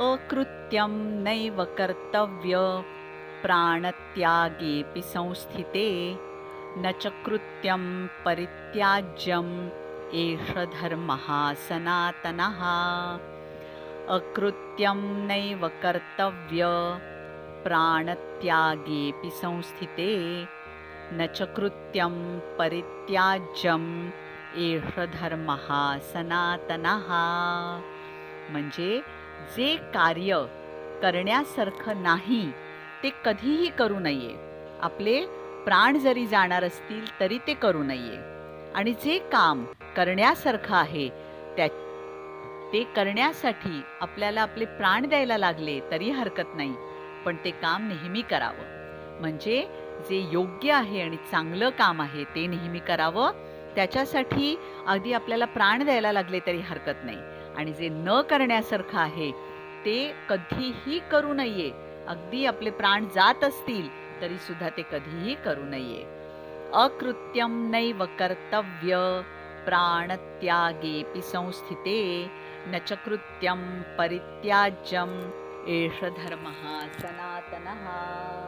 अकृत्यं नैव कर्तव्य। प्राणत्यागेऽपि संस्थिते। न च कृत्यं परित्याज्यम्। एष धर्मः सनातनः अकृत्यं नैव कर्तव्य। प्राणत्यागेऽपि संस्थिते। न च कृत्यं परित्याज्यम्। एष धर्मः सनातनः म्हणजे जे कार्य करण्यासारखं नाही ते कधीही करू नये. आपले प्राण जरी जाणार असतील तरी ते करू नये. आणि जे काम करण्यासारखं आहे त्या ते करण्यासाठी आपल्याला आपले प्राण द्यायला लागले तरी हरकत नाही. पण ते काम नेहमी करावं. म्हणजे जे योग्य आहे आणि चांगलं काम आहे ते नेहमी करावं. त्याच्यासाठी अगदी आपल्याला प्राण द्यायला लागले तरी हरकत नाही. आणि जे न करण्यासारखं आहे ते कधीही करू नये. अगदी आपले प्राण जात असतील तरी सुद्धा ते कधीही करू नये. अकृत्यम नैव कर्तव्य प्राणत्यागेऽपि संस्थिते न च कृत्यं परित्याज्यम्। एष धर्मः सनातनः।